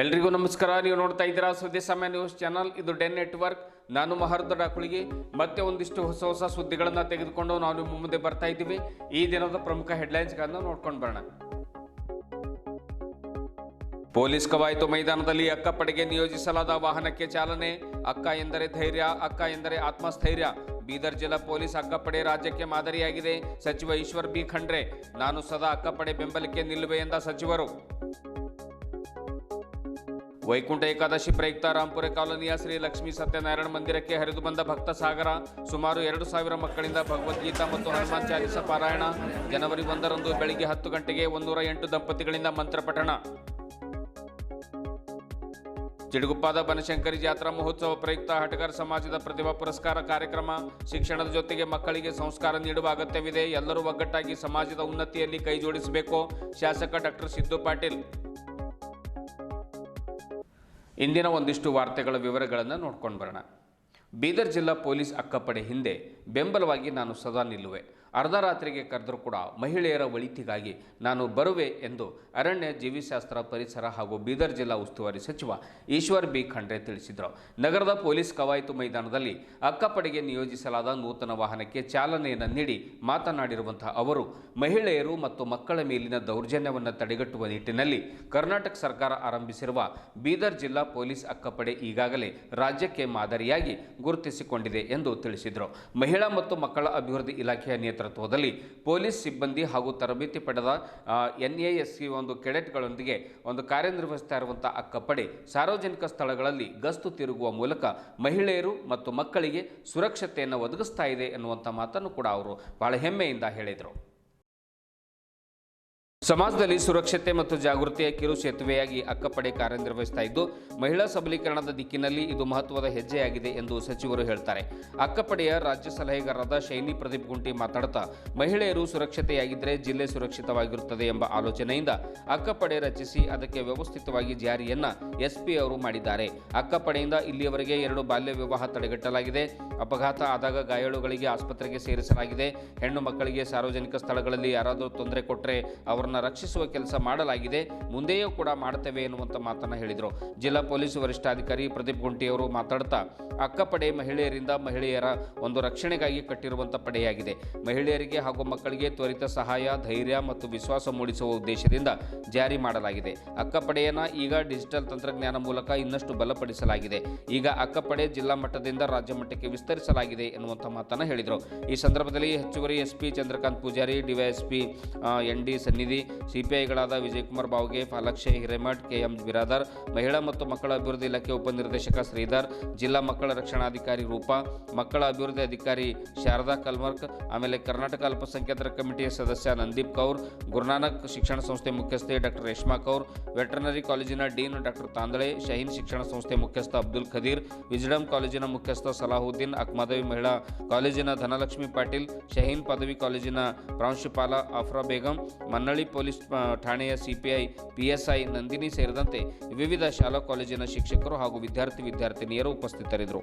ಎಲ್ರಿಗೂ ನಮಸ್ಕಾರ. ನೀವು ನೋಡ್ತಾ ಇದ್ದೀರಾ ಸುದ್ದಿ ಸಮಯ ನ್ಯೂಸ್ ಚಾನಲ್. ಇದು ಡೆನ್ ನೆಟ್ವರ್ಕ್. ನಾನು ಮಹರ್ದ ಡಾಕುಳಿಗೆ ಮತ್ತೆ ಒಂದಿಷ್ಟು ಹೊಸ ಹೊಸ ಸುದ್ದಿಗಳನ್ನು ತೆಗೆದುಕೊಂಡು ನಾವು ನಿಮ್ಮ ಮುಂದೆ ಬರ್ತಾ ಇದ್ದೀವಿ. ಈ ದಿನದ ಪ್ರಮುಖ ಹೆಡ್ಲೈನ್ಸ್ಗಳನ್ನು ನೋಡ್ಕೊಂಡು ಬರೋಣ. ಪೊಲೀಸ್ ಕವಾಯತು ಮೈದಾನದಲ್ಲಿ ಅಕ್ಕಪಡೆಗೆ ನಿಯೋಜಿಸಲಾದ ವಾಹನಕ್ಕೆ ಚಾಲನೆ. ಅಕ್ಕ ಎಂದರೆ ಧೈರ್ಯ, ಅಕ್ಕ ಎಂದರೆ ಆತ್ಮಸ್ಥೈರ್ಯ. ಬೀದರ್ ಜಿಲ್ಲಾ ಪೊಲೀಸ್ ಅಕ್ಕಪಡೆ ರಾಜ್ಯಕ್ಕೆ ಮಾದರಿಯಾಗಿದೆ. ಸಚಿವ ಈಶ್ವರ್ ಬಿ ಖಂಡ್ರೆ. ನಾನು ಸದಾ ಅಕ್ಕಪಡೆ ಬೆಂಬಲಕ್ಕೆ ನಿಲ್ಲುವೆ ಎಂದ ಸಚಿವರು. ವೈಕುಂಠ ಏಕಾದಶಿ ಪ್ರಯುಕ್ತ ರಾಂಪುರ ಕಾಲೋನಿಯ ಶ್ರೀ ಲಕ್ಷ್ಮೀ ಸತ್ಯನಾರಾಯಣ ಮಂದಿರಕ್ಕೆ ಹರಿದು ಬಂದ ಭಕ್ತ ಸಾಗರ. ಸುಮಾರು ಎರಡು ಸಾವಿರ ಮಕ್ಕಳಿಂದ ಭಗವದ್ಗೀತಾ ಮತ್ತು ಹನುಮಾನ್ ಚಾಲಿಸ ಪಾರಾಯಣ. ಜನವರಿ ಒಂದರಂದು ಬೆಳಿಗ್ಗೆ ಹತ್ತು ಗಂಟೆಗೆ ಒಂದೂರ ಎಂಟು ದಂಪತಿಗಳಿಂದ ಮಂತ್ರ ಪಠಣ. ಚಿಡುಗುಪ್ಪಾದ ಬನಶಂಕರಿ ಜಾತ್ರಾ ಮಹೋತ್ಸವ ಪ್ರಯುಕ್ತ ಹಟಗರ್ ಸಮಾಜದ ಪ್ರತಿಭಾ ಪುರಸ್ಕಾರ ಕಾರ್ಯಕ್ರಮ. ಶಿಕ್ಷಣದ ಜೊತೆಗೆ ಮಕ್ಕಳಿಗೆ ಸಂಸ್ಕಾರ ನೀಡುವ ಅಗತ್ಯವಿದೆ. ಎಲ್ಲರೂ ಒಗ್ಗಟ್ಟಾಗಿ ಸಮಾಜದ ಉನ್ನತಿಯಲ್ಲಿ ಕೈಜೋಡಿಸಬೇಕು ಶಾಸಕ ಡಾಕ್ಟರ್ ಸಿದ್ದು ಪಾಟೀಲ್. ಇಂದಿನ ಒಂದಿಷ್ಟು ವಾರ್ತೆಗಳ ವಿವರಗಳನ್ನು ನೋಡ್ಕೊಂಡು ಬರೋಣ. ಬೀದರ್ ಜಿಲ್ಲಾ ಪೊಲೀಸ್ ಅಕ್ಕಪಡೆ ಹಿಂದೆ ಬೆಂಬಲವಾಗಿ ನಾನು ಸದಾ ನಿಲ್ಲುವೆ. ಅರ್ಧ ರಾತ್ರಿಗೆ ಕರೆದರೂ ಕೂಡ ಮಹಿಳೆಯರ ಒಳಿತಿಗಾಗಿ ನಾನು ಬರುವೆ ಎಂದು ಅರಣ್ಯ ಜೀವಿಶಾಸ್ತ್ರ ಪರಿಸರ ಹಾಗೂ ಬೀದರ್ ಜಿಲ್ಲಾ ಉಸ್ತುವಾರಿ ಸಚಿವ ಈಶ್ವರ್ ಬಿ. ಖಂಡ್ರೆ ತಿಳಿಸಿದರು. ನಗರದ ಪೊಲೀಸ್ ಕವಾಯತು ಮೈದಾನದಲ್ಲಿ ಅಕ್ಕಪಡೆಗೆ ನಿಯೋಜಿಸಲಾದ ನೂತನ ವಾಹನಕ್ಕೆ ಚಾಲನೆಯನ್ನು ನೀಡಿ ಮಾತನಾಡಿರುವಂತಹ ಅವರು, ಮಹಿಳೆಯರು ಮತ್ತು ಮಕ್ಕಳ ಮೇಲಿನ ದೌರ್ಜನ್ಯವನ್ನು ತಡೆಗಟ್ಟುವ ನಿಟ್ಟಿನಲ್ಲಿ ಕರ್ನಾಟಕ ಸರ್ಕಾರ ಆರಂಭಿಸಿರುವ ಬೀದರ್ ಜಿಲ್ಲಾ ಪೊಲೀಸ್ ಅಕ್ಕಪಡೆ ಈಗಾಗಲೇ ರಾಜ್ಯಕ್ಕೆ ಮಾದರಿಯಾಗಿ ಗುರುತಿಸಿಕೊಂಡಿದೆ ಎಂದು ತಿಳಿಸಿದರು. ಮಹಿಳಾ ಮತ್ತು ಮಕ್ಕಳ ಅಭಿವೃದ್ಧಿ ಇಲಾಖೆಯ ನೇತೃತ್ವದಲ್ಲಿ ಪೊಲೀಸ್ ಸಿಬ್ಬಂದಿ ಹಾಗೂ ತರಬೇತಿ ಪಡೆದ ಎನ್ ಎ ಎಸ್ ಸಿ ಒಂದು ಕೆಡೆಟ್ಗಳೊಂದಿಗೆ ಒಂದು ಕಾರ್ಯನಿರ್ವಹಿಸ್ತಾ ಇರುವಂಥ ಅಕ್ಕಪಡೆ ಸಾರ್ವಜನಿಕ ಸ್ಥಳಗಳಲ್ಲಿ ಗಸ್ತು ತಿರುಗುವ ಮೂಲಕ ಮಹಿಳೆಯರು ಮತ್ತು ಮಕ್ಕಳಿಗೆ ಸುರಕ್ಷತೆಯನ್ನು ಒದಗಿಸ್ತಾ ಇದೆ ಎನ್ನುವಂಥ ಮಾತನ್ನು ಕೂಡ ಅವರು ಬಹಳ ಹೆಮ್ಮೆಯಿಂದ ಹೇಳಿದರು. ಸಮಾಜದಲ್ಲಿ ಸುರಕ್ಷತೆ ಮತ್ತು ಜಾಗೃತಿಯ ಕಿರು ಸೇತುವೆಯಾಗಿ ಅಕ್ಕಪಡೆ ಕಾರ್ಯನಿರ್ವಹಿಸ್ತಾ ಇದ್ದು, ಮಹಿಳಾ ಸಬಲೀಕರಣದ ದಿಕ್ಕಿನಲ್ಲಿ ಇದು ಮಹತ್ವದ ಹೆಜ್ಜೆಯಾಗಿದೆ ಎಂದು ಸಚಿವರು ಹೇಳ್ತಾರೆ. ಅಕ್ಕಪಡೆಯ ರಾಜ್ಯ ಸಲಹೆಗಾರರಾದ ಶೈನಿ ಪ್ರದೀಪ್ ಗುಂಟಿ ಮಾತಾಡ್ತಾ ಮಹಿಳೆಯರು ಸುರಕ್ಷತೆಯಾಗಿದ್ದರೆ ಜಿಲ್ಲೆ ಸುರಕ್ಷಿತವಾಗಿರುತ್ತದೆ ಎಂಬ ಆಲೋಚನೆಯಿಂದ ಅಕ್ಕಪಡೆ ರಚಿಸಿ ಅದಕ್ಕೆ ವ್ಯವಸ್ಥಿತವಾಗಿ ಜಾರಿಯನ್ನ ಎಸ್ಪಿ ಅವರು ಮಾಡಿದ್ದಾರೆ. ಅಕ್ಕಪಡೆಯಿಂದ ಇಲ್ಲಿಯವರೆಗೆ ಎರಡು ಬಾಲ್ಯ ವಿವಾಹ ತಡೆಗಟ್ಟಲಾಗಿದೆ. ಅಪಘಾತ ಆದಾಗ ಗಾಯಾಳುಗಳಿಗೆ ಆಸ್ಪತ್ರೆಗೆ ಸೇರಿಸಲಾಗಿದೆ. ಹೆಣ್ಣು ಮಕ್ಕಳಿಗೆ ಸಾರ್ವಜನಿಕ ಸ್ಥಳಗಳಲ್ಲಿ ಯಾರಾದರೂ ತೊಂದರೆ ಕೊಟ್ಟರೆ ಅವರನ್ನ ರಕ್ಷಿಸುವ ಕೆಲಸ ಮಾಡಲಾಗಿದೆ, ಮುಂದೆಯೂ ಕೂಡ ಮಾಡ್ತೇವೆ ಎನ್ನುವಂಥ ಮಾತನ್ನು ಹೇಳಿದರು. ಜಿಲ್ಲಾ ಪೊಲೀಸ್ ವರಿಷ್ಠಾಧಿಕಾರಿ ಪ್ರದೀಪ್ ಗುಂಟಿಯವರು ಮಾತಾಡ್ತಾ ಅಕ್ಕಪಡೆ ಮಹಿಳೆಯರಿಂದ ಮಹಿಳೆಯರ ಒಂದು ರಕ್ಷಣೆಗಾಗಿ ಕಟ್ಟಿರುವಂಥ ಪಡೆಯಾಗಿದೆ. ಮಹಿಳೆಯರಿಗೆ ಹಾಗೂ ಮಕ್ಕಳಿಗೆ ತ್ವರಿತ ಸಹಾಯ, ಧೈರ್ಯ ಮತ್ತು ವಿಶ್ವಾಸ ಮೂಡಿಸುವ ಉದ್ದೇಶದಿಂದ ಜಾರಿ ಮಾಡಲಾಗಿದೆ. ಅಕ್ಕಪಡೆಯನ್ನು ಈಗ ಡಿಜಿಟಲ್ ತಂತ್ರಜ್ಞಾನ ಮೂಲಕ ಇನ್ನಷ್ಟು ಬಲಪಡಿಸಲಾಗಿದೆ. ಈಗ ಅಕ್ಕಪಡೆ ಜಿಲ್ಲಾ ಮಟ್ಟದಿಂದ ರಾಜ್ಯ ಮಟ್ಟಕ್ಕೆ ವಿಸ್ತರಿಸಲಾಗಿದೆ ಎನ್ನುವಂಥ ಮಾತನ್ನು ಹೇಳಿದರು. ಈ ಸಂದರ್ಭದಲ್ಲಿ ಹೆಚ್ಚುವರಿ SP Chandrakant Pujari, DySP N D Sannidhi ಸಿಪಿಐಗಳಾದ Vijaykumar Bavge, ಫಾಲಾಕ್ಷೆ Hiremath, KM Biradar ಮಹಿಳಾ ಮತ್ತು ಮಕ್ಕಳ ಅಭಿವೃದ್ಧಿ ಇಲಾಖೆ ಉಪನಿರ್ದೇಶಕ ಶ್ರೀಧರ್, ಜಿಲ್ಲಾ ಮಕ್ಕಳ ರಕ್ಷಣಾಧಿಕಾರಿ ರೂಪಾ, ಮಕ್ಕಳ ಅಭಿವೃದ್ಧಿ ಅಧಿಕಾರಿ ಶಾರದಾ ಕಲ್ಮರ್ಕ್, ಆಮೇಲೆ ಕರ್ನಾಟಕ ಅಲ್ಪಸಂಖ್ಯಾತರ ಕಮಿಟಿಯ ಸದಸ್ಯ ನಂದೀಪ್ ಕೌರ್, ಗುರುನಾನಕ್ ಶಿಕ್ಷಣ ಸಂಸ್ಥೆ ಮುಖ್ಯಸ್ಥೆ ಡಾಕ್ಟರ್ ರೇಷ್ಮಾ ಕೌರ್, ವೆಟರ್ನರಿ ಕಾಲೇಜಿನ ಡೀನ್ ಡಾಕ್ಟರ್ ತಾಂದಳೆ, ಶಹೀನ್ ಶಿಕ್ಷಣ ಸಂಸ್ಥೆ ಮುಖ್ಯಸ್ಥ ಅಬ್ದುಲ್ ಖದೀರ್, ವಿಜ್ಡಮ್ ಕಾಲೇಜಿನ ಮುಖ್ಯಸ್ಥ ಸಲಾಹುದ್ದೀನ್ ಅಕ್ಮಾದವಿ ಮಹಿಳಾ ಕಾಲೇಜಿನ ಧನಲಕ್ಷ್ಮಿ ಪಾಟೀಲ್, ಶಹೀನ್ ಪದವಿ ಕಾಲೇಜಿನ ಪ್ರಾಂಶುಪಾಲ ಆಫ್ರಾ ಬೇಗಂ, ಮನ್ನಳ್ಳಿ ಪೊಲೀಸ್ ಠಾಣೆಯ ಸಿಪಿಐ, ಪಿಎಸ್ಐ ನಂದಿನಿ ಸೇರಿದಂತೆ ವಿವಿಧ ಶಾಲಾ ಕಾಲೇಜಿನ ಶಿಕ್ಷಕರು ಹಾಗೂ ವಿದ್ಯಾರ್ಥಿ ವಿದ್ಯಾರ್ಥಿನಿಯರು ಉಪಸ್ಥಿತರಿದ್ದರು.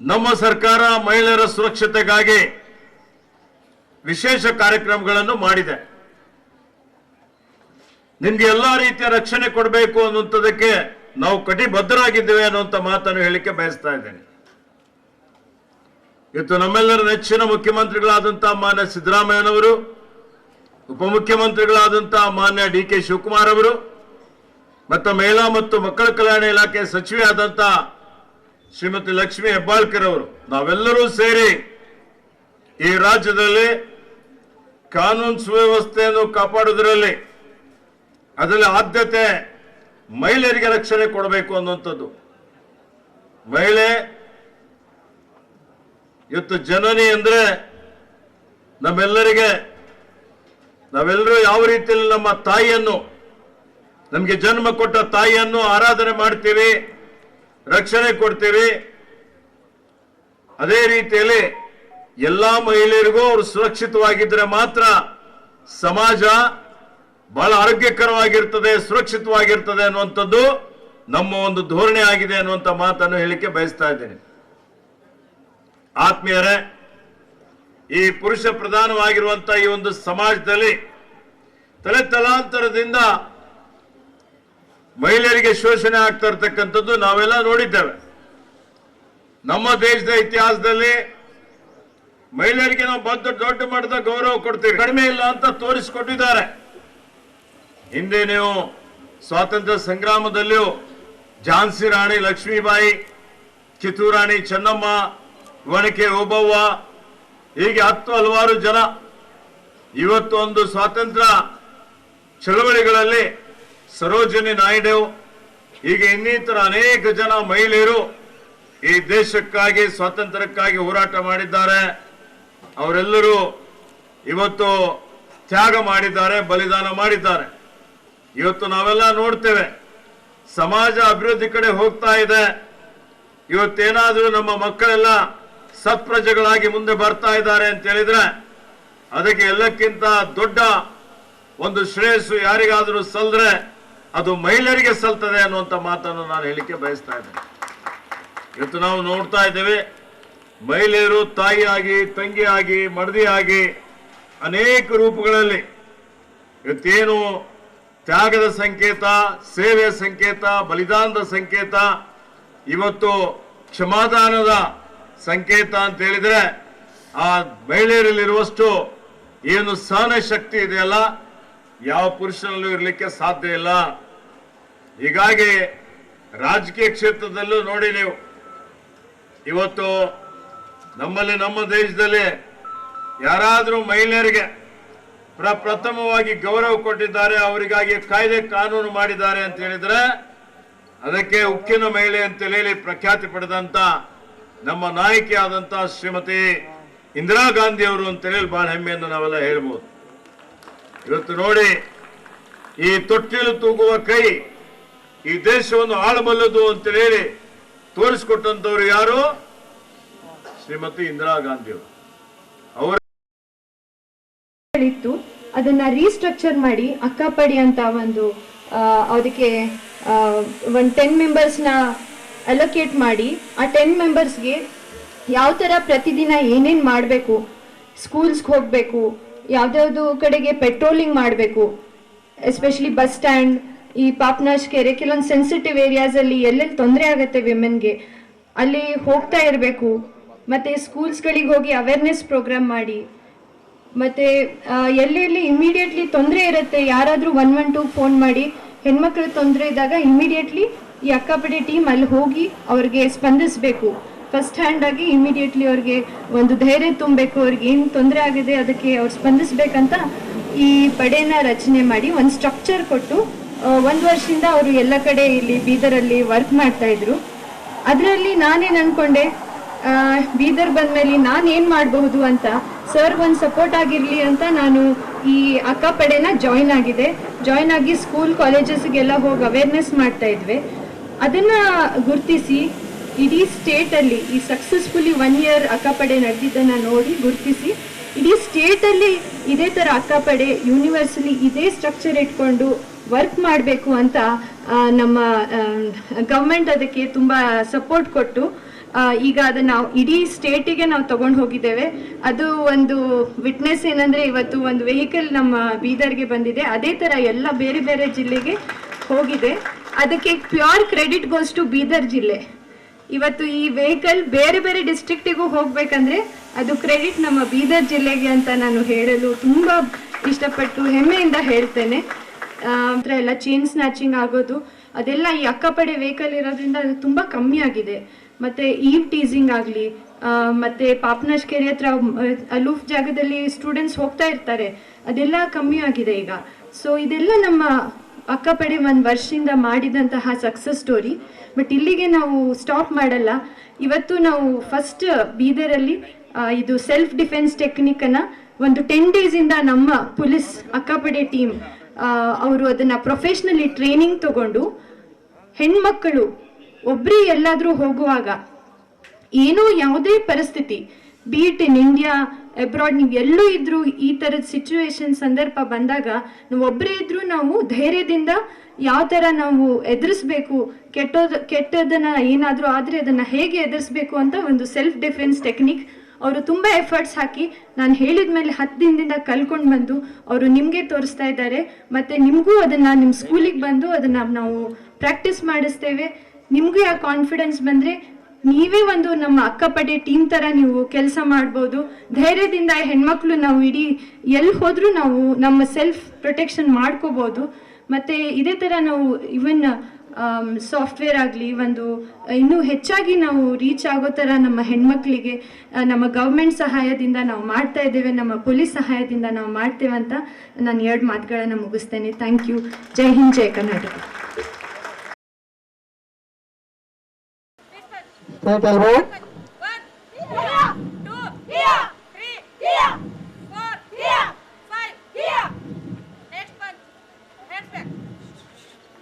ನಮ್ಮ ಸರ್ಕಾರ ಮಹಿಳೆಯರ ಸುರಕ್ಷತೆಗಾಗಿ ವಿಶೇಷ ಕಾರ್ಯಕ್ರಮಗಳನ್ನು ಮಾಡಿದೆ. ನಿಮ್ಗೆ ಎಲ್ಲಾ ರೀತಿಯ ರಕ್ಷಣೆ ಕೊಡಬೇಕು ಅನ್ನುವಂಥದ್ದಕ್ಕೆ ನಾವು ಕಟಿಬದ್ಧರಾಗಿದ್ದೇವೆ ಅನ್ನುವಂಥ ಮಾತನ್ನು ಹೇಳಿಕೆ ಬಯಸ್ತಾ ಇದ್ದೇನೆ. ಇವತ್ತು ನಮ್ಮೆಲ್ಲರ ನೆಚ್ಚಿನ ಮುಖ್ಯಮಂತ್ರಿಗಳಾದಂತಹ ಮಾನ್ಯ ಸಿದ್ದರಾಮಯ್ಯನವರು ಉಪಮುಖ್ಯಮಂತ್ರಿಗಳಾದಂತಹ ಮಾನ್ಯ ಡಿ ಕೆ ಶಿವಕುಮಾರ್ ಅವರು, ಮತ್ತು ಮಹಿಳಾ ಮತ್ತು ಮಕ್ಕಳ ಕಲ್ಯಾಣ ಇಲಾಖೆ ಸಚಿವೆ ಆದಂತಹ ಶ್ರೀಮತಿ ಲಕ್ಷ್ಮಿ ಹೆಬ್ಬಾಳ್ಕರ್ ಅವರು. ನಾವೆಲ್ಲರೂ ಸೇರಿ ಈ ರಾಜ್ಯದಲ್ಲಿ ಕಾನೂನು ಸುವ್ಯವಸ್ಥೆಯನ್ನು ಕಾಪಾಡುವುದರಲ್ಲಿ ಅದರಲ್ಲಿ ಆದ್ಯತೆ ಮಹಿಳೆಯರಿಗೆ ರಕ್ಷಣೆ ಕೊಡಬೇಕು ಅನ್ನುವಂಥದ್ದು. ಮಹಿಳೆ ಇವತ್ತು ಜನನಿ ಅಂದ್ರೆ ನಮ್ಮೆಲ್ಲರಿಗೆ, ನಾವೆಲ್ಲರೂ ಯಾವ ರೀತಿಯಲ್ಲಿ ನಮ್ಮ ತಾಯಿಯನ್ನು, ನಮಗೆ ಜನ್ಮ ಕೊಟ್ಟ ತಾಯಿಯನ್ನು ಆರಾಧನೆ ಮಾಡ್ತೀವಿ, ರಕ್ಷಣೆ ಕೊಡ್ತೀವಿ. ಅದೇ ರೀತಿಯಲ್ಲಿ ಎಲ್ಲಾ ಮಹಿಳೆಯರಿಗೂ ಅವರು ಸುರಕ್ಷಿತವಾಗಿದ್ದರೆ ಮಾತ್ರ ಸಮಾಜ ಬಹಳ ಆರೋಗ್ಯಕರವಾಗಿರ್ತದೆ, ಸುರಕ್ಷಿತವಾಗಿರ್ತದೆ ಅನ್ನುವಂಥದ್ದು ನಮ್ಮ ಒಂದು ಧೋರಣೆ ಆಗಿದೆ ಅನ್ನುವಂಥ ಮಾತನ್ನು ಹೇಳಿಕೆ ಬಯಸ್ತಾ ಇದ್ದೇನೆ. ಆತ್ಮೀಯರೇ, ಈ ಪುರುಷ ಪ್ರಧಾನವಾಗಿರುವಂತ ಈ ಒಂದು ಸಮಾಜದಲ್ಲಿ ತಲೆ ತಲಾಂತರದಿಂದ ಮಹಿಳೆಯರಿಗೆ ಶೋಷಣೆ ಆಗ್ತಾ ಇರತಕ್ಕಂಥದ್ದು ನಾವೆಲ್ಲ ನೋಡಿದ್ದೇವೆ. ನಮ್ಮ ದೇಶದ ಇತಿಹಾಸದಲ್ಲಿ ಮಹಿಳೆಯರಿಗೆ ನಾವು ಬಂದು ದೊಡ್ಡ ಮಟ್ಟದ ಗೌರವ ಕೊಡ್ತೀವಿ. ಕಡಿಮೆ ಇಲ್ಲ ಅಂತ ತೋರಿಸಿಕೊಟ್ಟಿದ್ದಾರೆ. ಹಿಂದೆ ನೀವು ಸ್ವಾತಂತ್ರ್ಯ ಸಂಗ್ರಾಮದಲ್ಲಿಯೂ ಝಾನ್ಸಿ ರಾಣಿ ಲಕ್ಷ್ಮೀಬಾಯಿ ಕಿತ್ತೂರಾಣಿ ಚೆನ್ನಮ್ಮ ಒಣಕೆ ಓಬವ್ವ, ಹೀಗೆ ಹತ್ತು ಹಲವಾರು ಜನ ಇವತ್ತು ಒಂದು ಸ್ವಾತಂತ್ರ್ಯ ಚಳವಳಿಗಳಲ್ಲಿ ಸರೋಜಿನಿ ನಾಯ್ಡು, ಹೀಗೆ ಇನ್ನಿತರ ಅನೇಕ ಜನ ಮಹಿಳೆಯರು ಈ ದೇಶಕ್ಕಾಗಿ, ಸ್ವಾತಂತ್ರ್ಯಕ್ಕಾಗಿ ಹೋರಾಟ ಮಾಡಿದ್ದಾರೆ. ಅವರೆಲ್ಲರೂ ಇವತ್ತು ತ್ಯಾಗ ಮಾಡಿದ್ದಾರೆ, ಬಲಿದಾನ ಮಾಡಿದ್ದಾರೆ. ಇವತ್ತು ನಾವೆಲ್ಲ ನೋಡ್ತೇವೆ, ಸಮಾಜ ಅಭಿವೃದ್ಧಿ ಕಡೆ ಹೋಗ್ತಾ ಇದೆ. ಇವತ್ತೇನಾದರೂ ನಮ್ಮ ಮಕ್ಕಳೆಲ್ಲ ಸತ್ಪ್ರಜೆಗಳಾಗಿ ಮುಂದೆ ಬರ್ತಾ ಇದ್ದಾರೆ ಅಂತ ಹೇಳಿದ್ರೆ ಅದಕ್ಕೆ ಎಲ್ಲಕ್ಕಿಂತ ದೊಡ್ಡ ಒಂದು ಶ್ರೇಯಸ್ಸು ಯಾರಿಗಾದರೂ ಸಲ್ದ್ರೆ ಅದು ಮಹಿಳೆಯರಿಗೆ ಸಲ್ತದೆ ಅನ್ನುವಂಥ ಮಾತನ್ನು ನಾನು ಹೇಳಿಕೆ ಬಯಸ್ತಾ ಇದ್ದೇನೆ. ಇವತ್ತು ನಾವು ನೋಡ್ತಾ ಇದ್ದೇವೆ, ಮಹಿಳೆಯರು ತಾಯಿಯಾಗಿ, ತಂಗಿಯಾಗಿ, ಮಡದಿಯಾಗಿ ಅನೇಕ ರೂಪಗಳಲ್ಲಿ ಇವತ್ತೇನು ತ್ಯಾಗದ ಸಂಕೇತ, ಸೇವೆಯ ಸಂಕೇತ, ಬಲಿದಾನದ ಸಂಕೇತ, ಇವತ್ತು ಕ್ಷಮಾದಾನದ ಸಂಕೇತ ಅಂತ ಹೇಳಿದ್ರೆ ಆ ಮಹಿಳೆಯರಲ್ಲಿರುವಷ್ಟು ಏನು ಸಹನ ಶಕ್ತಿ ಇದೆಯಲ್ಲ, ಯಾವ ಪುರುಷನಲ್ಲೂ ಇರಲಿಕ್ಕೆ ಸಾಧ್ಯ ಇಲ್ಲ. ಹೀಗಾಗಿ ರಾಜಕೀಯ ಕ್ಷೇತ್ರದಲ್ಲೂ ನೋಡಿ ನೀವು. ಇವತ್ತು ನಮ್ಮಲ್ಲಿ ನಮ್ಮ ದೇಶದಲ್ಲಿ ಯಾರಾದರೂ ಮಹಿಳೆಯರಿಗೆ ಪ್ರಪ್ರಥಮವಾಗಿ ಗೌರವ ಕೊಟ್ಟಿದ್ದಾರೆ, ಅವರಿಗಾಗಿ ಕಾಯ್ದೆ ಕಾನೂನು ಮಾಡಿದ್ದಾರೆ ಅಂತ ಹೇಳಿದ್ರೆ ಅದಕ್ಕೆ ಉಕ್ಕಿನ ಮಹಿಳೆ ಅಂತ ಹೇಳಿ ಪ್ರಖ್ಯಾತಿ ಪಡೆದಂತ ನಮ್ಮ ನಾಯಕಿ ಆದಂತ ಶ್ರೀಮತಿ ಇಂದಿರಾ ಗಾಂಧಿ ಅವರು ಅಂತ ಹೇಳಿ ಬಹಳ ಹೆಮ್ಮೆಯಿಂದ ನಾವೆಲ್ಲ ಹೇಳ್ಬೋದು. ಇವತ್ತು ನೋಡಿ, ಈ ತೊಟ್ಟಿಲು ತೂಗುವ ಕೈ ಈ ದೇಶವನ್ನು ಆಳಬಲ್ಲದು ಅಂತ ಹೇಳಿ ತೋರಿಸಿಕೊಟ್ಟಂತವ್ರು ಯಾರು? ಶ್ರೀಮತಿ ಇಂದಿರಾ ಗಾಂಧಿ ಅವರು ಅವರ ಇತ್ತು ಅದನ್ನ ರೀಸ್ಟ್ರಕ್ಚರ್ ಮಾಡಿ ಅಕ್ಕಪಡಿ ಅಂತ ಒಂದು ಅದಕ್ಕೆ ಒಂದು ಟೆನ್ ಮೆಂಬರ್ಸ್ನ ಅಲೋಕೇಟ್ ಮಾಡಿ ಆ ಟೆನ್ ಮೆಂಬರ್ಸ್ಗೆ ಯಾವ ಥರ ಪ್ರತಿದಿನ ಏನೇನು ಮಾಡಬೇಕು ಸ್ಕೂಲ್ಸ್ಗೆ ಹೋಗಬೇಕು, ಯಾವುದ್ಯಾವುದೋ ಕಡೆಗೆ ಪೆಟ್ರೋಲಿಂಗ್ ಮಾಡಬೇಕು ಎಸ್ಪೆಷಲಿ ಬಸ್ ಸ್ಟ್ಯಾಂಡ್ ಈ ಪಾಪ್ನಾಶ್ ಕೆರೆ, ಕೆಲವೊಂದು ಸೆನ್ಸಿಟಿವ್ ಏರಿಯಾಸಲ್ಲಿ ಎಲ್ಲೆಲ್ಲಿ ತೊಂದರೆ ಆಗುತ್ತೆ ವಿಮೆನ್ಗೆ ಅಲ್ಲಿ ಹೋಗ್ತಾ ಇರಬೇಕು. ಮತ್ತು ಸ್ಕೂಲ್ಸ್ಗಳಿಗೆ ಹೋಗಿ ಅವೇರ್ನೆಸ್ ಪ್ರೋಗ್ರಾಮ್ ಮಾಡಿ. ಮತ್ತು ಎಲ್ಲೆಲ್ಲಿ ಇಮಿಡಿಯೇಟ್ಲಿ ತೊಂದರೆ ಇರುತ್ತೆ, ಯಾರಾದರೂ ಒನ್ ಒನ್ ಟೂ ಫೋನ್ ಮಾಡಿ, ಹೆಣ್ಮಕ್ಳು ತೊಂದರೆ ಇದ್ದಾಗ ಇಮಿಡಿಯೇಟ್ಲಿ ಈ ಅಕ್ಕಪಡೆ ಟೀಮ್ ಅಲ್ಲಿ ಹೋಗಿ ಅವ್ರಿಗೆ ಸ್ಪಂದಿಸಬೇಕು. ಫಸ್ಟ್ ಹ್ಯಾಂಡ್ ಆಗಿ ಇಮಿಡಿಯೇಟ್ಲಿ ಅವ್ರಿಗೆ ಒಂದು ಧೈರ್ಯ ತುಂಬಬೇಕು, ಅವ್ರಿಗೆ ಏನು ತೊಂದರೆ ಆಗಿದೆ ಅದಕ್ಕೆ ಅವ್ರು ಸ್ಪಂದಿಸಬೇಕಂತ ಈ ಪಡೆನ ರಚನೆ ಮಾಡಿ ಒಂದು ಸ್ಟ್ರಕ್ಚರ್ ಕೊಟ್ಟು ಒಂದು ವರ್ಷದಿಂದ ಅವರು ಎಲ್ಲ ಕಡೆ ಇಲ್ಲಿ ಬೀದರಲ್ಲಿ ವರ್ಕ್ ಮಾಡ್ತಾ ಇದ್ರು. ಅದರಲ್ಲಿ ನಾನೇನು ಅನ್ಕೊಂಡೆ ಬೀದರ್ ಬಂದ್ಮೇಲೆ ನಾನು ಏನು ಮಾಡಬಹುದು ಅಂತ ಸರ್ ಒಂದು ಸಪೋರ್ಟ್ ಆಗಿರಲಿ ಅಂತ ನಾನು ಈ ಅಕ್ಕ ಪಡೆನ ಜಾಯ್ನ್ ಆಗಿದೆ. ಜಾಯ್ನ್ ಆಗಿ ಸ್ಕೂಲ್ ಕಾಲೇಜಸ್ಗೆಲ್ಲ ಹೋಗಿ ಅವೇರ್ನೆಸ್ ಮಾಡ್ತಾ ಇದ್ವಿ. ಅದನ್ನ ಗುರುತಿಸಿ ಇಡೀ ಸ್ಟೇಟಲ್ಲಿ ಈ ಸಕ್ಸಸ್ಫುಲಿ ಒನ್ ಇಯರ್ ಅಕ್ಕಪಡೆ ನಡೆದಿದ್ದನ್ನ ನೋಡಿ ಗುರುತಿಸಿ ಇಡೀ ಸ್ಟೇಟಲ್ಲಿ ಇದೇ ಥರ ಅಕ್ಕಪಡೆ ಯೂನಿವರ್ಸಲಿ ಇದೇ ಸ್ಟ್ರಕ್ಚರ್ ಇಟ್ಕೊಂಡು ವರ್ಕ್ ಮಾಡಬೇಕು ಅಂತ ನಮ್ಮ ಗೌರ್ಮೆಂಟ್ ಅದಕ್ಕೆ ತುಂಬ ಸಪೋರ್ಟ್ ಕೊಟ್ಟು ಈಗ ಅದನ್ನ ನಾವು ಇಡೀ ಸ್ಟೇಟಿಗೆ ನಾವು ತಗೊಂಡು ಹೋಗಿದ್ದೇವೆ. ಅದು ಒಂದು ವಿಟ್ನೆಸ್ ಏನಂದ್ರೆ ಇವತ್ತು ಒಂದು ವೆಹಿಕಲ್ ನಮ್ಮ ಬೀದರ್ಗೆ ಬಂದಿದೆ. ಅದೇ ತರ ಎಲ್ಲ ಬೇರೆ ಬೇರೆ ಜಿಲ್ಲೆಗೆ ಹೋಗಿದೆ. ಅದಕ್ಕೆ pure credit goes to Bidar ಜಿಲ್ಲೆ. ಇವತ್ತು ಈ ವೆಹಿಕಲ್ ಬೇರೆ ಬೇರೆ ಡಿಸ್ಟ್ರಿಕ್ಟಿಗೂ ಹೋಗ್ಬೇಕಂದ್ರೆ ಅದು ಕ್ರೆಡಿಟ್ ನಮ್ಮ ಬೀದರ್ ಜಿಲ್ಲೆಗೆ ಅಂತ ನಾನು ಹೇಳಲು ತುಂಬ ಇಷ್ಟಪಟ್ಟು ಹೆಮ್ಮೆಯಿಂದ ಹೇಳ್ತೇನೆ. ಹತ್ರ ಎಲ್ಲ ಚೈನ್ ಸ್ನ್ಯಾಚಿಂಗ್ ಆಗೋದು, ಅದೆಲ್ಲ ಈ ಅಕ್ಕಪಡೆ ವೆಹಿಕಲ್ ಇರೋದ್ರಿಂದ ಅದು ತುಂಬ ಕಮ್ಮಿ ಆಗಿದೆ. ಮತ್ತೆ ಈವ್ ಟೀಸಿಂಗ್ ಆಗಲಿ ಮತ್ತೆ ಪಾಪನಾಶ್ ಕೆರೆ ಹತ್ರ ಅಲೂಫ್ ಜಾಗದಲ್ಲಿ ಸ್ಟೂಡೆಂಟ್ಸ್ ಹೋಗ್ತಾ ಇರ್ತಾರೆ. ಅದೆಲ್ಲ ಕಮ್ಮಿ ಆಗಿದೆ ಈಗ. ಸೊ ಇದೆಲ್ಲ ನಮ್ಮ ಅಕ್ಕಪಡೆ ಒಂದು ವರ್ಷದಿಂದ ಮಾಡಿದಂತಹ ಸಕ್ಸಸ್ ಸ್ಟೋರಿ ಬಟ್ ಇಲ್ಲಿಗೆ ನಾವು ಸ್ಟಾಪ್ ಮಾಡಲ್ಲ. ಇವತ್ತು ನಾವು ಫಸ್ಟ್ ಬೀದರಲ್ಲಿ ಇದು ಸೆಲ್ಫ್ ಡಿಫೆನ್ಸ್ ಟೆಕ್ನಿಕನ್ನು ಒಂದು ಟೆನ್ ಡೇಸಿಂದ ನಮ್ಮ ಪೊಲೀಸ್ ಅಕ್ಕಪಡೆ ಟೀಮ್ ಅವರು ಅದನ್ನು ಪ್ರೊಫೆಷ್ನಲಿ ಟ್ರೈನಿಂಗ್ ತಗೊಂಡು ಹೆಣ್ಮಕ್ಕಳು ಒಬ್ಬರೇ ಎಲ್ಲಾದರೂ ಹೋಗುವಾಗ ಏನೋ ಯಾವುದೇ ಪರಿಸ್ಥಿತಿ ಬೀಟ್ ಇನ್ ಇಂಡಿಯಾ ಅಬ್ರಾಡ್ ನೀವು ಎಲ್ಲೂ ಇದ್ರೂ ಈ ಥರದ ಸಿಚುವೇಶನ್ ಸಂದರ್ಭ ಬಂದಾಗ ನಾವು ಒಬ್ಬರೇ ಇದ್ರೂ ನಾವು ಧೈರ್ಯದಿಂದ ಯಾವ ಥರ ನಾವು ಎದುರಿಸ್ಬೇಕು, ಕೆಟ್ಟೋದ್, ಕೆಟ್ಟದನ್ನ ಏನಾದರೂ ಆದರೆ ಅದನ್ನು ಹೇಗೆ ಎದುರಿಸ್ಬೇಕು ಅಂತ ಒಂದು ಸೆಲ್ಫ್ ಡಿಫೆನ್ಸ್ ಟೆಕ್ನಿಕ್ ಅವರು ತುಂಬ ಎಫರ್ಟ್ಸ್ ಹಾಕಿ ನಾನು ಹೇಳಿದ ಮೇಲೆ ಹತ್ತು ದಿನದಿಂದ ಕಲ್ಕೊಂಡು ಬಂದು ಅವರು ನಿಮಗೆ ತೋರಿಸ್ತಾ ಇದ್ದಾರೆ. ಮತ್ತು ನಿಮಗೂ ಅದನ್ನು ನಿಮ್ಮ ಸ್ಕೂಲಿಗೆ ಬಂದು ಅದನ್ನು ನಾವು ಪ್ರಾಕ್ಟೀಸ್ ಮಾಡಿಸ್ತೇವೆ. ನಿಮಗೂ ಆ ಕಾನ್ಫಿಡೆನ್ಸ್ ಬಂದರೆ ನೀವೇ ಒಂದು ನಮ್ಮ ಅಕ್ಕಪಡೆ ಟೀಮ್ ತರ ನೀವು ಕೆಲಸ ಮಾಡ್ಬೋದು. ಧೈರ್ಯದಿಂದ ಹೆಣ್ಮಕ್ಳು ನಾವು ಇಡೀ ಎಲ್ಲಿ ಹೋದರೂ ನಾವು ನಮ್ಮ ಸೆಲ್ಫ್ ಪ್ರೊಟೆಕ್ಷನ್ ಮಾಡ್ಕೋಬಹುದು ಮತ್ತೆ ಇದೇ ತರ ನಾವು ಇವನ್ ಸಾಫ್ಟ್ವೇರ್ ಆಗಲಿ ಒಂದು ಇನ್ನೂ ಹೆಚ್ಚಾಗಿ ನಾವು ರೀಚ್ ಆಗೋ ಥರ ನಮ್ಮ ಹೆಣ್ಮಕ್ಳಿಗೆ ನಮ್ಮ ಗೌರ್ಮೆಂಟ್ ಸಹಾಯದಿಂದ ನಾವು ಮಾಡ್ತಾ ಇದ್ದೇವೆ, ನಮ್ಮ ಪೊಲೀಸ್ ಸಹಾಯದಿಂದ ನಾವು ಮಾಡ್ತೇವೆ ಅಂತ ನಾನು ಎರಡು ಮಾತುಗಳನ್ನು ಮುಗಿಸ್ತೇನೆ. Thank you Jai Hind, Jai Karnataka.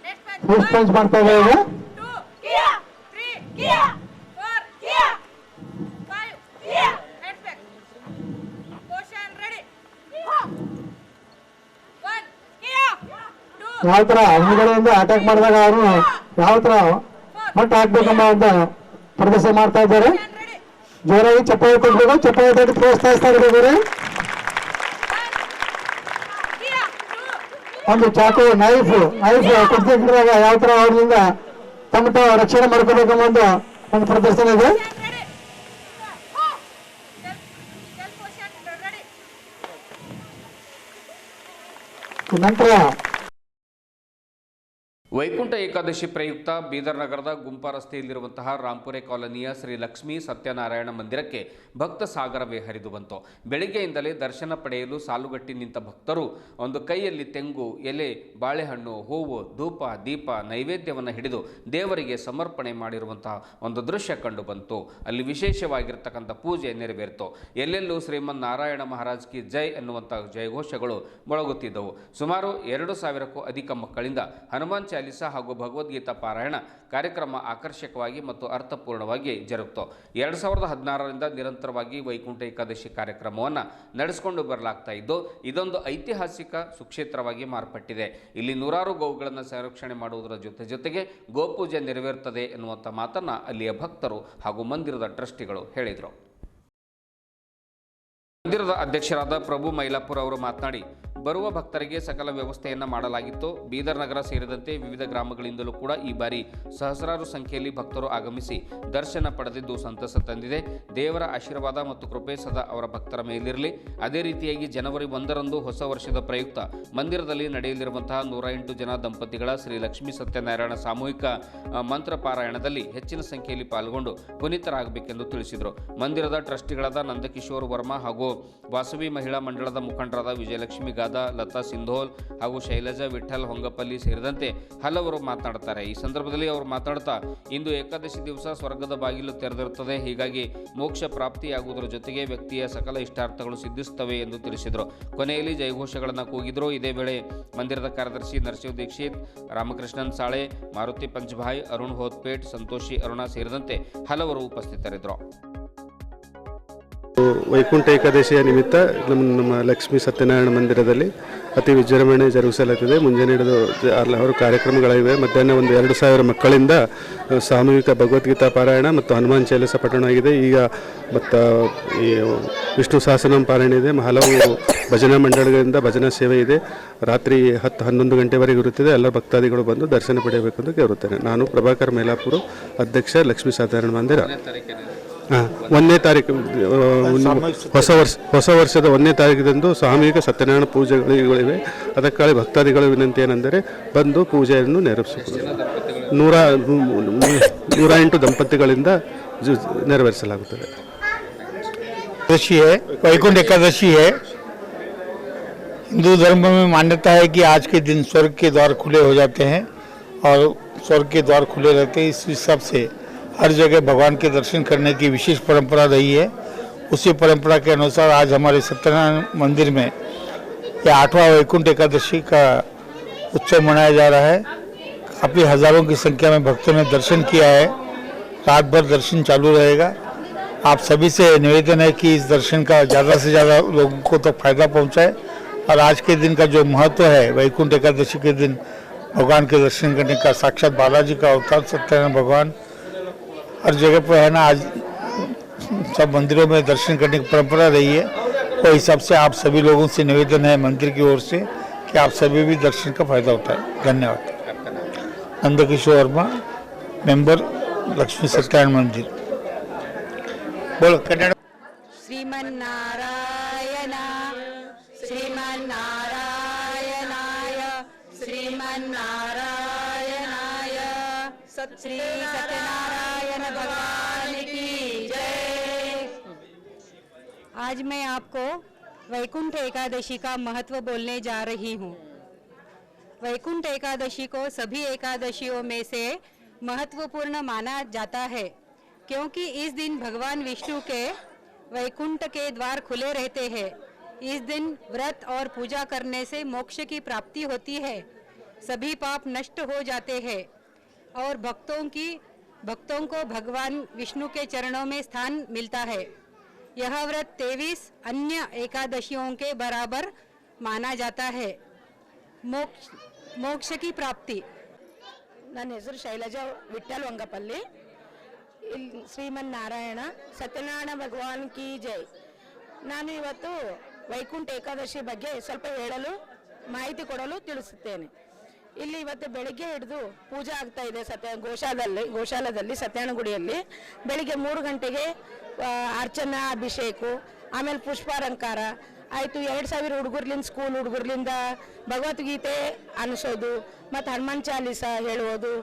Next one, Push one, punch ಮಾಡ್ತಾ ಇದೆ ಈಗ two, here, three, here, four, here, five, here. Hands back. Motion ready. One, here, two, ಯಾವ ತರ ಹಿಂದ್ಗಡೆಯಿಂದ ಅಟ್ಯಾಕ್ ಮಾಡಿದಾಗ ಅವರು ಯಾವ ತರ ಮಟ್ಟ ಹಾಕ್ಬೇಕಂಬ ಅಂತ ಪ್ರದರ್ಶನ ಮಾಡ್ತಾ ಇದ್ದಾರೆ. ಜೋರಾಗಿ ಚಪ್ಪಾಳೆ ಕೊಡ್ಬೇಕು ಚಪ್ಪಾಳೆ ತಟ್ಟು ಪ್ರೋತ್ಸಾಹಿಸ್ತಾ ಇರ್ಬೇಕು Here, two, ಒಂದು ಚಾಕು ನೈಫ್ ನೈಫ್ ಕೊಡ್ತಿದ್ರಾಗ ಯಾವ ತರ ಅವ್ರಿಂದ ತಮ್ಮ ತಾವು ರಕ್ಷಣೆ ಮಾಡ್ಕೋಬೇಕಂಬ ಒಂದು ಒಂದು ಪ್ರದರ್ಶನ ಇದೆ. ನಂತರ ವೈಕುಂಠ ಏಕಾದಶಿ ಪ್ರಯುಕ್ತ ಬೀದರ್ ನಗರದ ಗುಂಪಾ ರಸ್ತೆಯಲ್ಲಿರುವಂತಹ ರಾಂಪುರೆ ಕಾಲೋನಿಯ ಶ್ರೀ ಲಕ್ಷ್ಮೀ ಸತ್ಯನಾರಾಯಣ ಮಂದಿರಕ್ಕೆ ಭಕ್ತ ಸಾಗರವೇ ಹರಿದು ಬಂತು. ಬೆಳಿಗ್ಗೆಯಿಂದಲೇ ದರ್ಶನ ಪಡೆಯಲು ಸಾಲುಗಟ್ಟಿ ನಿಂತ ಭಕ್ತರು ಒಂದು ಕೈಯಲ್ಲಿ ತೆಂಗು, ಎಲೆ, ಬಾಳೆಹಣ್ಣು, ಹೂವು, ಧೂಪ, ದೀಪ, ನೈವೇದ್ಯವನ್ನು ಹಿಡಿದು ದೇವರಿಗೆ ಸಮರ್ಪಣೆ ಮಾಡಿರುವಂತಹ ಒಂದು ದೃಶ್ಯ ಕಂಡು ಬಂತು. ಅಲ್ಲಿ ವಿಶೇಷವಾಗಿರ್ತಕ್ಕಂಥ ಪೂಜೆ ನೆರವೇರಿತು. ಎಲ್ಲೆಲ್ಲೂ ಶ್ರೀಮನ್ ನಾರಾಯಣ ಮಹಾರಾಜ್ ಕಿ ಜೈ ಎನ್ನುವಂಥ ಜಯಘೋಷಗಳು ಮೊಳಗುತ್ತಿದ್ದವು. ಸುಮಾರು ಎರಡು ಸಾವಿರಕ್ಕೂ ಅಧಿಕ ಮಕ್ಕಳಿಂದ ಹನುಮಾನ್ ಚಾಲಿಸಾ ಹಾಗೂ ಭಗವದ್ಗೀತಾ ಪಾರಾಯಣ ಕಾರ್ಯಕ್ರಮ ಆಕರ್ಷಕವಾಗಿ ಮತ್ತು ಅರ್ಥಪೂರ್ಣವಾಗಿ ಜರುಗಿತು. ಎರಡು ಸಾವಿರದ ಹದಿನಾರರಿಂದ ನಿರಂತರವಾಗಿ ವೈಕುಂಠ ಏಕಾದಶಿ ಕಾರ್ಯಕ್ರಮವನ್ನು ನಡೆಸಿಕೊಂಡು ಬರಲಾಗ್ತಾ ಇದ್ದು, ಇದೊಂದು ಐತಿಹಾಸಿಕ ಸುಕ್ಷೇತ್ರವಾಗಿ ಮಾರ್ಪಟ್ಟಿದೆ. ಇಲ್ಲಿ ನೂರಾರು ಗೋವುಗಳನ್ನು ಸಂರಕ್ಷಣೆ ಮಾಡುವುದರ ಜೊತೆ ಜೊತೆಗೆ ಗೋಪೂಜೆ ನೆರವೇರುತ್ತದೆ ಎನ್ನುವಂಥ ಮಾತನ್ನು ಅಲ್ಲಿಯ ಭಕ್ತರು ಹಾಗೂ ಮಂದಿರದ ಟ್ರಸ್ಟಿಗಳು ಹೇಳಿದರು. ಮಂದಿರದ ಅಧ್ಯಕ್ಷರಾದ ಪ್ರಭು ಮೈಲಾಪುರ ಅವರು ಮಾತನಾಡಿ ಬರುವ ಭಕ್ತರಿಗೆ ಸಕಲ ವ್ಯವಸ್ಥೆಯನ್ನು ಮಾಡಲಾಗಿತ್ತು. ಬೀದರ್ ನಗರ ಸೇರಿದಂತೆ ವಿವಿಧ ಗ್ರಾಮಗಳಿಂದಲೂ ಕೂಡ ಈ ಬಾರಿ ಸಹಸ್ರಾರು ಸಂಖ್ಯೆಯಲ್ಲಿ ಭಕ್ತರು ಆಗಮಿಸಿ ದರ್ಶನ ಪಡೆದಿದ್ದು ಸಂತಸ ತಂದಿದೆ. ದೇವರ ಆಶೀರ್ವಾದ ಮತ್ತು ಕೃಪೆ ಸದಾ ಅವರ ಭಕ್ತರ ಮೇಲಿರಲಿ. ಅದೇ ರೀತಿಯಾಗಿ ಜನವರಿ ಒಂದರಂದು ಹೊಸ ವರ್ಷದ ಪ್ರಯುಕ್ತ ಮಂದಿರದಲ್ಲಿ ನಡೆಯಲಿರುವಂತಹ ನೂರ ಎಂಟು ಜನ ದಂಪತಿಗಳ ಶ್ರೀ ಲಕ್ಷ್ಮೀ ಸತ್ಯನಾರಾಯಣ ಸಾಮೂಹಿಕ ಮಂತ್ರ ಪಾರಾಯಣದಲ್ಲಿ ಹೆಚ್ಚಿನ ಸಂಖ್ಯೆಯಲ್ಲಿ ಪಾಲ್ಗೊಂಡು ಪುನೀತರಾಗಬೇಕೆಂದು ತಿಳಿಸಿದರು. ಮಂದಿರದ ಟ್ರಸ್ಟಿಗಳಾದ ನಂದಕಿಶೋರ್ ವರ್ಮಾ ಹಾಗೂ ವಾಸವಿ ಮಹಿಳಾ ಮಂಡಳದ ಮುಖಂಡರಾದ ವಿಜಯಲಕ್ಷ್ಮಿ ಗಾದಾ ಲತಾ ಸಿಂಧೋಲ್ ಹಾಗೂ ಶೈಲಜಾ ವಿಠಲ್ ಹೊಂಗಪಲ್ಲಿ ಸೇರಿದಂತೆ ಹಲವರು ಮಾತನಾಡುತ್ತಾರೆ. ಈ ಸಂದರ್ಭದಲ್ಲಿ ಅವರು ಮಾತನಾಡ್ತಾ ಇಂದು ಏಕಾದಶಿ ದಿವಸ ಸ್ವರ್ಗದ ಬಾಗಿಲು ತೆರೆದಿರುತ್ತದೆ. ಹೀಗಾಗಿ ಮೋಕ್ಷ ಪ್ರಾಪ್ತಿಯಾಗುವುದರ ಜೊತೆಗೆ ವ್ಯಕ್ತಿಯ ಸಕಲ ಇಷ್ಟಾರ್ಥಗಳು ಸಿದ್ಧಿಸುತ್ತವೆ ಎಂದು ತಿಳಿಸಿದರು. ಕೊನೆಯಲ್ಲಿ ಜಯಘೋಷಗಳನ್ನು ಕೂಗಿದ್ರು. ಇದೇ ವೇಳೆ ಮಂದಿರದ ಕಾರ್ಯದರ್ಶಿ ನರಸಿಂಹ ದೀಕ್ಷಿತ್, ರಾಮಕೃಷ್ಣನ್ ಸಾಳೆ, ಮಾರುತಿ ಪಂಚಭಾಯ್ ಅರುಣ್ ಹೋತ್ಪೇಟ್, ಸಂತೋಷಿ ಅರುಣ ಸೇರಿದಂತೆ ಹಲವರು ಉಪಸ್ಥಿತರಿದ್ದರು. ವೈಕುಂಠ ಏಕಾದಶಿಯ ನಿಮಿತ್ತ ನಮ್ಮ ನಮ್ಮ ಲಕ್ಷ್ಮೀ ಸತ್ಯನಾರಾಯಣ ಮಂದಿರದಲ್ಲಿ ಅತಿ ವಿಜೃಂಭಣೆ ಜರುಗಿಸಲಾಗುತ್ತದೆ. ಮುಂಜಾನೆ ಹಿಡಿದು ಹಲವಾರು ಕಾರ್ಯಕ್ರಮಗಳಿವೆ ಮಧ್ಯಾಹ್ನ ಒಂದು ಎರಡು ಸಾವಿರ ಮಕ್ಕಳಿಂದ ಸಾಮೂಹಿಕ ಭಗವದ್ಗೀತಾ ಪಾರಾಯಣ ಮತ್ತು ಹನುಮಾನ್ ಚಾಲಿಸ ಪಠಣ ಆಗಿದೆ. ಈಗ ಮತ್ತು, ಈ, ವಿಷ್ಣು ಸಹಸ್ರನಾಮ ಪಾರಾಯಣ ಇದೆ. ಹಲವು ಭಜನಾ ಮಂಡಳಿಗಳಿಂದ ಭಜನಾ ಸೇವೆ ಇದೆ. ರಾತ್ರಿ ಹತ್ತು ಹನ್ನೊಂದು ಗಂಟೆವರೆಗೆ ಇರುತ್ತದೆ. ಎಲ್ಲ ಭಕ್ತಾದಿಗಳು ಬಂದು ದರ್ಶನ ಪಡೆಯಬೇಕು ಅಂತ ಕೇಳುತ್ತೇನೆ. ನಾನು ಪ್ರಭಾಕರ್ ಮೇಲಾಪುರ, ಅಧ್ಯಕ್ಷ ಲಕ್ಷ್ಮೀ ಸತ್ಯನಾರಾಯಣ ಮಂದಿರ. ಒಂದನೇ ತಾರೀಕು ಆ, ಒಂದು ಹೊಸ ವರ್ಷ ಹೊಸ ವರ್ಷದ ಒಂದನೇ ತಾರೀಕಿದಂದು ಸಾಮೂಹಿಕ ಸತ್ಯನಾರಾಯಣ ಪೂಜೆಗಳಿವೆ ಅದಕ್ಕಾಗಿ ಭಕ್ತಾದಿಗಳ ವಿನಂತಿ ಏನೆಂದರೆ ಬಂದು ಪೂಜೆಯನ್ನು ನೆರವೇರಿಸಿಕೊಳ್ಳಿ ನೂರ ನೂರ ಎಂಟು ದಂಪತಿಗಳಿಂದ ಜು- ನೆರವೇರಿಸಲಾಗುತ್ತದೆ एकादशी है वैकुंठ एकादशी है हिंदू धर्म में मान्यता है कि आज के दिन स्वर्ग के द्वार खुले हो जाते हैं और स्वर्ग के द्वार खुले रहते हैं इस हिसाब से हर जगह भगवान के दर्शन करने की विशेष परंपरा रही है। उसी परंपरा के अनुसार आज हमारे सत्यनारायण मंदिर में यह आठवां वैकुंठ एकादशी का उत्सव मनाया जा रहा है। काफ़ी हज़ारों की संख्या में भक्तों ने दर्शन किया है। रात भर दर्शन चालू रहेगा। आप सभी से निवेदन है कि इस दर्शन का ज़्यादा से ज़्यादा लोगों को तक फ़ायदा पहुँचाए। और आज के दिन का जो महत्व है, वैकुंठ एकादशी के दिन भगवान के दर्शन करने का, साक्षात बालाजी का अवतार सत्यनारायण भगवान हर जगह पर है ना, आज सब मंदिरों में दर्शन करने की परंपरा रही है। वो हिसाब से आप सभी लोगों से निवेदन है मंदिर की ओर से कि आप सभी भी दर्शन का फ़ायदा उठाएँ। धन्यवाद। नंदकिशोर वर्मा, मेंबर, लक्ष्मी सत्यारायण मंदिर। बोलो कन्नड़ श्रीमन्नारायण, श्रीमन्नारायणाय श्रीमन्नारायणाय, सत श्री सत्यनारायण। आज मैं आपको वैकुंठ एकादशी का महत्व बोलने जा रही हूँ। वैकुंठ एकादशी को सभी एकादशियों में से महत्वपूर्ण माना जाता है, क्योंकि इस दिन भगवान विष्णु के वैकुंठ के द्वार खुले रहते हैं। इस दिन व्रत और पूजा करने से मोक्ष की प्राप्ति होती है। सभी पाप नष्ट हो जाते हैं और भक्तों की, भक्तों को भगवान विष्णु के चरणों में स्थान मिलता है। यह व्रत तेईस अन्य एकादशियों के बराबर माना जाता है मोक्ष मोक्ष की प्राप्ति ನನ್ನ ಹೆಸರು ಶೈಲಜಾ ವಿಠಲ್ ವಂಗಪಲ್ಲಿ ಇಲ್ಲಿ ಶ್ರೀಮನ್ನಾರಾಯಣ ಸತ್ಯನಾರಾಯಣ ಭಗವಾನ್ ಕಿ ಜೈ ನಾನು ಇವತ್ತು ವೈಕುಂಠ ಏಕಾದಶಿ ಬಗ್ಗೆ ಸ್ವಲ್ಪ ಹೇಳಲು ಮಾಹಿತಿ ಕೊಡಲು ತಿಳಿಸುತ್ತೇನೆ ಇಲ್ಲಿ ಇವತ್ತು ಬೆಳಿಗ್ಗೆ ಹಿಡಿದು ಪೂಜೆ ಆಗ್ತಾ ಇದೆ ಸತ್ಯ ಗೋಶಾಲದಲ್ಲಿ ಗೋಶಾಲದಲ್ಲಿ, ಸತ್ಯಾನಗುಡಿಯಲ್ಲಿ. ಬೆಳಿಗ್ಗೆ ಮೂರು ಗಂಟೆಗೆ ಅರ್ಚನಾ, ಅಭಿಷೇಕು, ಆಮೇಲೆ ಪುಷ್ಪಾಲಂಕಾರ. ಆಯಿತು, ಎರಡು ಸಾವಿರ ಹುಡುಗರ್ಲಿಂದ ಸ್ಕೂಲ್ ಹುಡುಗರ್ಲಿಂದ ಭಗವದ್ಗೀತೆ ಅನಿಸೋದು, ಮತ್ತು ಹನುಮಾನ್ ಚಾಲೀಸ ಹೇಳುವುದು,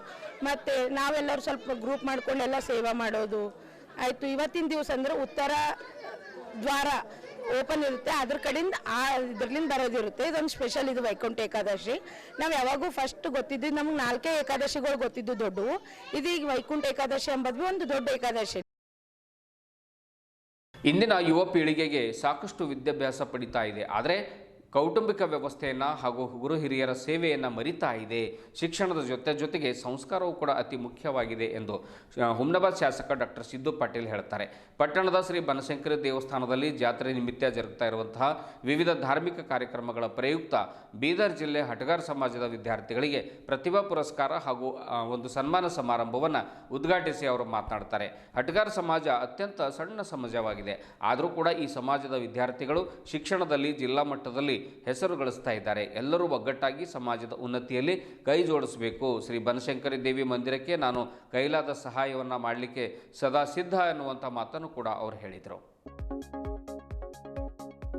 ಮತ್ತು ನಾವೆಲ್ಲರೂ ಸ್ವಲ್ಪ ಗ್ರೂಪ್ ಮಾಡಿಕೊಂಡೆಲ್ಲ ಸೇವಾ ಮಾಡೋದು. ಆಯಿತು, ಇವತ್ತಿನ ದಿವಸ ಅಂದರೆ ಉತ್ತರ ದ್ವಾರ. ಓಪನ್ ಇರುತ್ತೆ. ಅದ್ರ ಕಡೆಯಿಂದ ಆ ಇದ್ರಲಿಂದ ಬರೋದಿರುತ್ತೆ. ಇದೊಂದು ಸ್ಪೆಷಲ್ ಇದು ವೈಕುಂಠ ಏಕಾದಶಿ. ನಾವು ಯಾವಾಗೂ ಫಸ್ಟ್ ಗೊತ್ತಿದ್ದು ನಮ್ಗೆ ನಾಲ್ಕೇ ಏಕಾದಶಿಗಳು ಗೊತ್ತಿದ್ದು ದೊಡ್ಡವು. ಇದೀಗ ವೈಕುಂಠ ಏಕಾದಶಿ ಎಂಬುದು ಒಂದು ದೊಡ್ಡ ಏಕಾದಶಿ. ಇಂದಿನ ಯುವ ಪೀಳಿಗೆಗೆ ಸಾಕಷ್ಟು ವಿದ್ಯಾಭ್ಯಾಸ ಪಡಿತಾ ಇದೆ. ಆದರೆ ಕೌಟುಂಬಿಕ ವ್ಯವಸ್ಥೆಯನ್ನು ಹಾಗೂ ಗುರು ಹಿರಿಯರ ಸೇವೆಯನ್ನು ಮರಿತಾ ಇದೆ. ಶಿಕ್ಷಣದ ಜೊತೆ ಜೊತೆಗೆ ಸಂಸ್ಕಾರವೂ ಕೂಡ ಅತಿ ಮುಖ್ಯವಾಗಿದೆ ಎಂದು ಹುಮ್ನಾಬಾದ್ ಶಾಸಕ ಡಾಕ್ಟರ್ ಸಿದ್ದು ಪಾಟೀಲ್ ಹೇಳ್ತಾರೆ. ಪಟ್ಟಣದ ಶ್ರೀ ಬನಶಂಕರಿ ದೇವಸ್ಥಾನದಲ್ಲಿ ಜಾತ್ರೆ ನಿಮಿತ್ತ ಜರುಗ್ತಾ ಇರುವಂತಹ ವಿವಿಧ ಧಾರ್ಮಿಕ ಕಾರ್ಯಕ್ರಮಗಳ ಪ್ರಯುಕ್ತ ಬೀದರ್ ಜಿಲ್ಲೆ ಹಟಗಾರ್ ಸಮಾಜದ ವಿದ್ಯಾರ್ಥಿಗಳಿಗೆ ಪ್ರತಿಭಾ ಪುರಸ್ಕಾರ ಹಾಗೂ ಒಂದು ಸನ್ಮಾನ ಸಮಾರಂಭವನ್ನು ಉದ್ಘಾಟಿಸಿ ಅವರು ಮಾತನಾಡ್ತಾರೆ. ಹಟಗಾರ್ ಸಮಾಜ ಅತ್ಯಂತ ಸಣ್ಣ ಸಮಾಜವಾಗಿದೆ. ಆದರೂ ಕೂಡ ಈ ಸಮಾಜದ ವಿದ್ಯಾರ್ಥಿಗಳು ಶಿಕ್ಷಣದಲ್ಲಿ ಜಿಲ್ಲಾ ಮಟ್ಟದಲ್ಲಿ ಹೆಸರು ಗಳಿಸ್ತಾ ಇದ್ದಾರೆ. ಎಲ್ಲರೂ ಒಗ್ಗಟ್ಟಾಗಿ ಸಮಾಜದ ಉನ್ನತಿಯಲ್ಲಿ ಕೈ ಜೋಡಿಸಬೇಕು. ಶ್ರೀ ಬನಶಂಕರಿ ದೇವಿ ಮಂದಿರಕ್ಕೆ ನಾನು ಕೈಲಾದ ಸಹಾಯವನ್ನು ಮಾಡಲಿಕ್ಕೆ ಸದಾ ಸಿದ್ಧ ಎನ್ನುವಂಥ ಮಾತನ್ನು ಕೂಡ ಅವರು ಹೇಳಿದರು.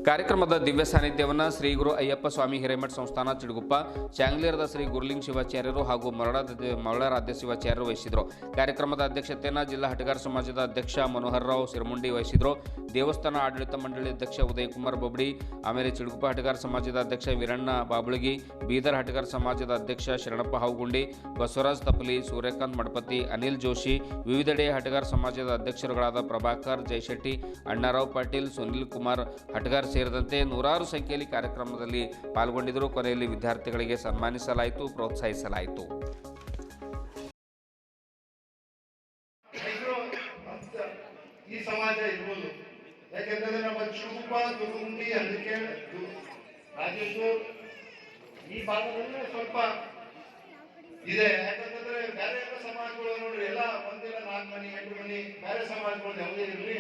ಕಾರ್ಯಕ್ರಮದ ದಿವ್ಯ ಸಾನ್ನಿಧ್ಯವನ್ನು ಶ್ರೀ ಗುರು ಅಯ್ಯಪ್ಪ ಸ್ವಾಮಿ ಹಿರೇಮಠ ಸಂಸ್ಥಾನ ಚಿಡುಗುಪ್ಪ, ಚಾಂಗ್ಲೇರದ ಶ್ರೀ ಗುರುಲಿಂಗ್ ಶಿವಾಚಾರ್ಯರು ಹಾಗೂ ಮರಳದ ಮರಳರಾಧ್ಯ ಶಿವಾಚಾರ್ಯರು ವಹಿಸಿದರು. ಕಾರ್ಯಕ್ರಮದ ಅಧ್ಯಕ್ಷತೆಯನ್ನು ಜಿಲ್ಲಾ ಹಟಗಾರ ಸಮಾಜದ ಅಧ್ಯಕ್ಷ ಮನೋಹರ್ ರಾವ್ ಸಿರಮುಂಡಿ ವಹಿಸಿದರು. ದೇವಸ್ಥಾನ ಆಡಳಿತ ಮಂಡಳಿ ಅಧ್ಯಕ್ಷ ಉದಯ್ ಕುಮಾರ್ ಬೊಬ್ಡಿ ಆಮೇಲೆ ಚಿಡುಗುಪ್ಪ ಹಟಗಾರ ಸಮಾಜದ ಅಧ್ಯಕ್ಷ ವೀರಣ್ಣ ಬಾಬುಳಗಿ, ಬೀದರ್ ಹಟಗಾರ ಸಮಾಜದ ಅಧ್ಯಕ್ಷ ಶರಣಪ್ಪ ಹಾವುಗುಂಡಿ, ಬಸವರಾಜ್ ತಪಲಿ, ಸೂರ್ಯಕಾಂತ್ ಮಡಪತಿ, ಅನಿಲ್ ಜೋಶಿ, ವಿವಿಧೆಡೆ ಹಟಗಾರ ಸಮಾಜದ ಅಧ್ಯಕ್ಷರುಗಳಾದ ಪ್ರಭಾಕರ್ ಜಯಶೆಟ್ಟಿ ಅಣ್ಣಾರಾವ್ ಪಾಟೀಲ್, ಸುನಿಲ್ ಕುಮಾರ್, ಹಟಗಾರ್ ಸೇರಿದಂತೆ ನೂರಾರು ಸಂಖ್ಯೆಯಲ್ಲಿ ಕಾರ್ಯಕ್ರಮದಲ್ಲಿ ಪಾಲ್ಗೊಂಡಿದ್ದರು. ಕೊನೆಯಲ್ಲಿ ವಿದ್ಯಾರ್ಥಿಗಳಿಗೆ ಸನ್ಮಾನಿಸಲಾಯಿತು, ಪ್ರೋತ್ಸಾಹಿಸಲಾಯಿತು. ಈ ಸಮಾಜ ಇರ್ಬೋದು. ಯಾಕೆಂತಂದ್ರೆ ನಮ್ಮ ಚುರುಕುಪ್ಪ ದುರ್ಗುಂಡಿ ಅದಕ್ಕೆ ರಾಜೇಶ್ವರ್ ಈ ಭಾಗದಲ್ಲಿ ಸ್ವಲ್ಪ ಇದೆ. ಯಾಕಂತಂದ್ರೆ ಬೇರೆ ಎಲ್ಲ ಸಮಾಜಗಳು ನೋಡ್ರಿ, ಎಲ್ಲ ಒಂದಿಲ್ಲ ನಾಲ್ಕು ಮನಿ, ಎಂಟು ಮನಿ, ಬೇರೆ ಸಮಾಜಗಳು ಯಾವುದೇ ಇರಲಿ.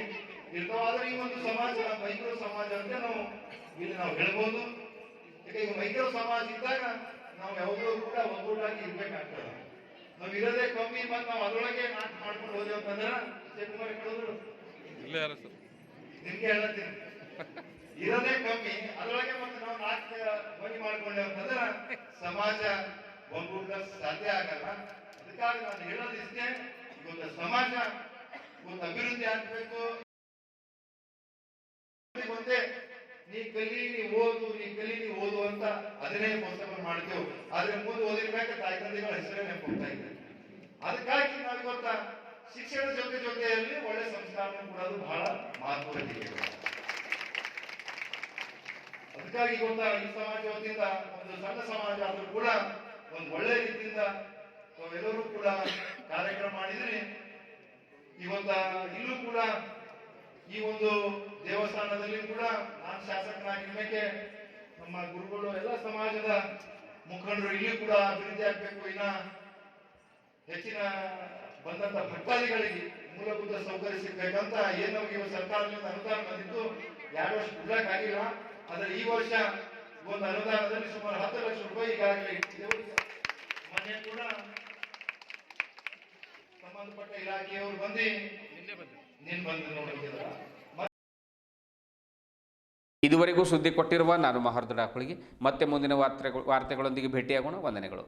ಇರ್ತಾವ ಆದ್ರೆ ಈ ಒಂದು ಸಮಾಜ ಮೈಕ್ರೋ ಸಮಾಜ ಅಂತ ನಾವು ಇಲ್ಲಿ ನಾವು ಹೇಳ್ಬೋದು ಈಗ ಮೈಕ್ರೋ ಸಮಾಜ ಇದ್ದಾಗ ನಾವು ಯಾವುದೋ ಕೂಡ ಒಗ್ಗೂಟಾಗಿ ಇರ್ಬೇಕಾಗ್ತದೆ. ನಾವು ಇರೋದೇ ಕಮ್ಮಿ ಮತ್ ನಾವು ಅದರೊಳಗೆ ನಾಟ್ ಮಾಡ್ಕೊಂಡು ಹೋದೇವ್ ಅಂತಂದ್ರ ಶಿವಕುಮಾರ್ ಹೇಳಿದ್ರು? ನಿಮ್ಗೆ ಹೇಳತ್ತೀನಿ. ಇರೋದೇ ಕಮ್ಮಿ ಅದರೊಳಗೆ ಮತ್ತೆ ನಾವು ನಾಟ್ ಧ್ವನಿ ಮಾಡ್ಕೊಂಡೇವ್ ಅಂತಂದ್ರ ಸಮಾಜ ಒಗ್ಗೂಟ ಸಾಧ್ಯ ಆಗಲ್ಲ. ಅದಕ್ಕಾಗಿ ನಾನು ಹೇಳೋದು ಇಷ್ಟೇ ಇವತ್ತು ಸಮಾಜ ಒಂದು ಅಭಿವೃದ್ಧಿ ಆಗ್ಬೇಕು. ಒಂದೇ ನೀ ಕಲಿ, ನೀ ಓದು, ನೀ ಕಲಿ, ನೀ ಓದು ಅಂತ ಅದನ್ನೇ ಪುಸ್ತಕ ಮಾಡ್ತೇವೆ. ಆದ್ರೆ ಮುಂದೆ ಓದಿರ್ಬೇಕು ತಾಯಿ ತಂದೆಗಳ ಹೆಸರೇ ನೆನಪೋಗ್ತಾ ಇದೆ ಅದಕ್ಕಾಗಿ ನಾವು ಗೊತ್ತಾ ಶಿಕ್ಷಣ ಜೊತೆ ಜೊತೆಯಲ್ಲಿ ಒಳ್ಳೆ ಸಂಸ್ಕಾರ ಕೊಡೋದು ಬಹಳ ಮಹತ್ವದ ಅದಕ್ಕಾಗಿ ಇವತ್ತ ಈ ಸಮಾಜ ವತಿಯಿಂದ ಒಂದು ಸಣ್ಣ ಸಮಾಜ ಆದ್ರೂ ಕೂಡ ಒಂದು ಒಳ್ಳೆ ರೀತಿಯಿಂದ ಎಲ್ಲರೂ ಕೂಡ ಕಾರ್ಯಕ್ರಮ ಮಾಡಿದ್ರೆ, ಇವತ್ತ ಇಲ್ಲೂ ಕೂಡ ಈ ಒಂದು ದೇವಸ್ಥಾನದಲ್ಲಿ ಕೂಡ ನಾನು ಶಾಸಕನಾಗಿರ್ಬೇಕೆ ನಮ್ಮ ಗುರುಗಳು ಎಲ್ಲ ಸಮಾಜದ ಮುಖಂಡರು ಇಲ್ಲಿ ಕೂಡ ಅಭಿವೃದ್ಧಿ ಆಗ್ಬೇಕು. ಇನ್ನ ಹೆಚ್ಚಿನ ಬಂದಂತ ಭಕ್ತಾದಿಗಳಿಗೆ ಮೂಲಭೂತ ಸೌಕರ್ಯ ಸಿಗ್ಬೇಕಂತ ಏನ್ ನಮ್ಗೆ ಇವತ್ತು ಸರ್ಕಾರದಿಂದ ಅನುದಾನ ಬಂದಿತ್ತು. ಎರಡು ವರ್ಷ ಬಿಡ್ಲಕ್ ಆಗಿಲ್ಲ. ಆದ್ರೆ ಈ ವರ್ಷ ಒಂದು ಅನುದಾನದಲ್ಲಿ ಸುಮಾರು ಹತ್ತು ಲಕ್ಷ ರೂಪಾಯಿ ಈಗಾಗಲೇ ಮನೆ ಕೂಡ ಸಂಬಂಧಪಟ್ಟ ಇಲಾಖೆಯವರು ಬಂದು ಇದುವರೆಗೂ ಸುದ್ದಿ ಕೊಟ್ಟಿರುವ ನಾನು ಮಹರ್ದು ಡಾಕುಳಿಗೆ ಮತ್ತೆ ಮುಂದಿನ ವಾರ್ತೆ ವಾರ್ತೆಗಳೊಂದಿಗೆ ಭೇಟಿಯಾಗೋಣ. ವಂದನೆಗಳು.